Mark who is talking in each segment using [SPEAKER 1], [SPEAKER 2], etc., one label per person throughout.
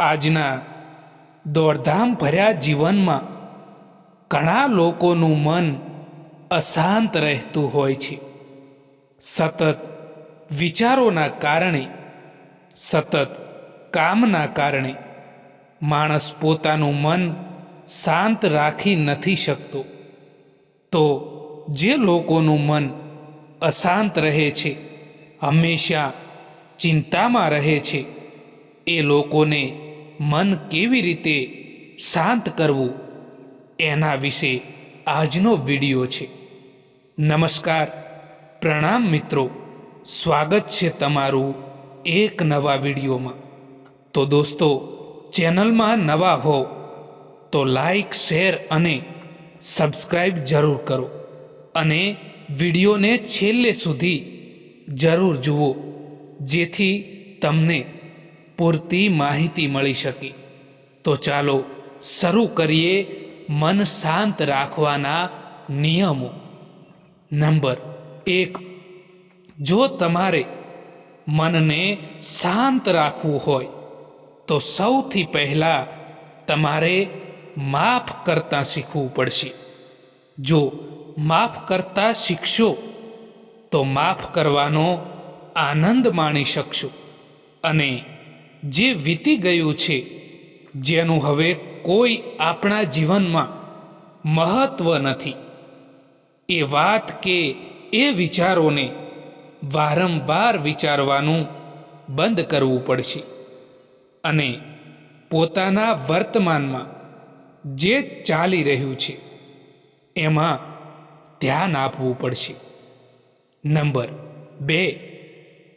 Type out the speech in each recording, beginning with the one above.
[SPEAKER 1] આજના દોડધામ ભર્યા જીવનમાં ઘણા લોકોનું મન અશાંત રહેતું હોય છે. સતત વિચારોના કારણે, સતત કામના કારણે માણસ પોતાનું મન શાંત રાખી નથી શકતો. તો જે લોકોનું મન અશાંત રહે છે, હંમેશા ચિંતામાં રહે છે, એ લોકોને મન કેવી રીતે શાંત કરવું એના વિશે આજનો વિડિયો છે. નમસ્કાર, પ્રણામ મિત્રો. સ્વાગત છે તમારું એક નવા વિડીયોમાં. તો દોસ્તો, ચેનલમાં નવા હો, તો લાઈક, શેર અને સબસ્ક્રાઈબ જરૂર કરો અને વિડીયોને છેલ્લે સુધી જરૂર જુઓ, જેથી તમને પૂરતી માહિતી મળી શકે. તો ચાલો શરૂ કરીએ મન શાંત રાખવાના નિયમો. નંબર એક, જો તમારે મનને શાંત રાખવું હોય, તો સૌથી પહેલાં તમારે માફ કરતાં શીખવું પડશે. જો માફ કરતાં શીખશો, તો માફ કરવાનો આનંદ માણી શકશો. અને જે વીતી ગયું છે, જેનું હવે કોઈ આપણા જીવનમાં મહત્વ નથી. એ વાત કે એ વિચારોને વારંવાર વિચારવાનું બંધ કરવું પડશે અને પોતાના વર્તમાનમાં જે ચાલી રહ્યું છે, એમાં ધ્યાન આપવું પડશે. નંબર બે,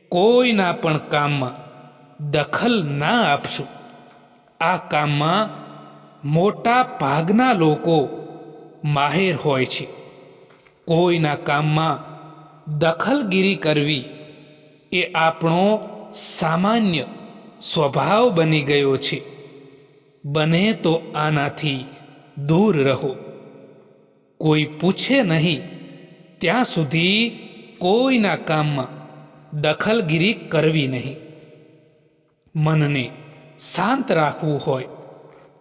[SPEAKER 1] કોઈના પણ કામમાં દખલ ના આપશો. આ કામમાં મોટા ભાગના લોકો માહેર હોય છે. કોઈના કામમાં દખલગીરી કરવી એ આપણો સામાન્ય સ્વભાવ બની ગયો છે. બને તો આનાથી દૂર રહો. કોઈ પૂછે નહીં, ત્યાં સુધી કોઈના કામમાં દખલગીરી કરવી નહીં. મનને શાંત રાખવું હોય,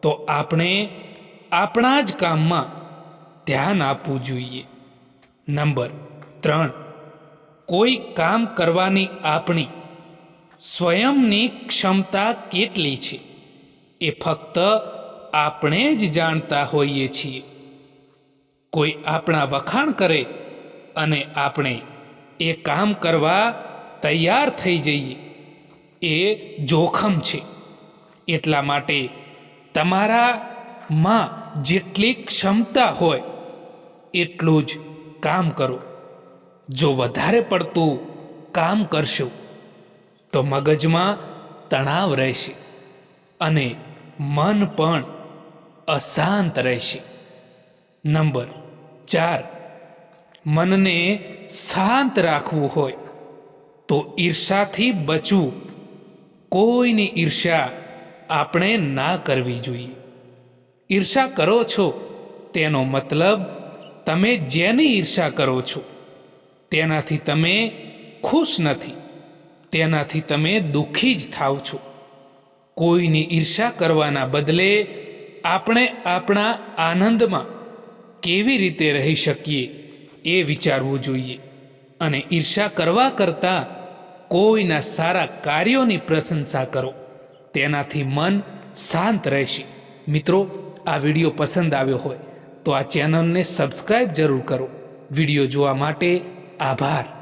[SPEAKER 1] તો આપણે આપણા જ કામમાં ધ્યાન આપવું જોઈએ. નંબર ત્રણ, કોઈ કામ કરવાની આપણી સ્વયંની ક્ષમતા કેટલી છે, એ ફક્ત આપણે જ જાણતા હોઈએ છીએ. કોઈ આપણા વખાણ કરે અને આપણે એ કામ કરવા તૈયાર થઈ જઈએ. એ જોખમ છે. એટલા માટે તમારામાં જેટલી ક્ષમતા હોય, એટલું જ કામ કરો. જો વધારે પડતું કામ કરશો, તો મગજમાં તણાવ રહેશે અને મન પણ અશાંત રહેશે. નંબર ચાર, મનને શાંત રાખવું હોય, તો ઈર્ષાથી બચવું કોઈની ઈર્ષા આપણે ના કરવી જોઈએ. ઈર્ષા કરો છો, તેનો મતલબ તમે જેની ઈર્ષા કરો છો, તેનાથી તમે ખુશ નથી, તેનાથી તમે દુઃખી જ થાવ છો. કોઈની ઈર્ષા કરવાના બદલે આપણે આપણા આનંદમાં કેવી રીતે રહી શકીએ એ વિચારવું જોઈએ. અને ઈર્ષા કરવા કરતાં કોઈના સારા કાર્યોની પ્રશંસા કરો. તેનાથી મન શાંત રહેશે. મિત્રો, આ વીડિયો પસંદ આવ્યો હોય તો આ ચેનલને સબસ્ક્રાઈબ જરૂર કરો. વીડિયો જોવા માટે આભાર.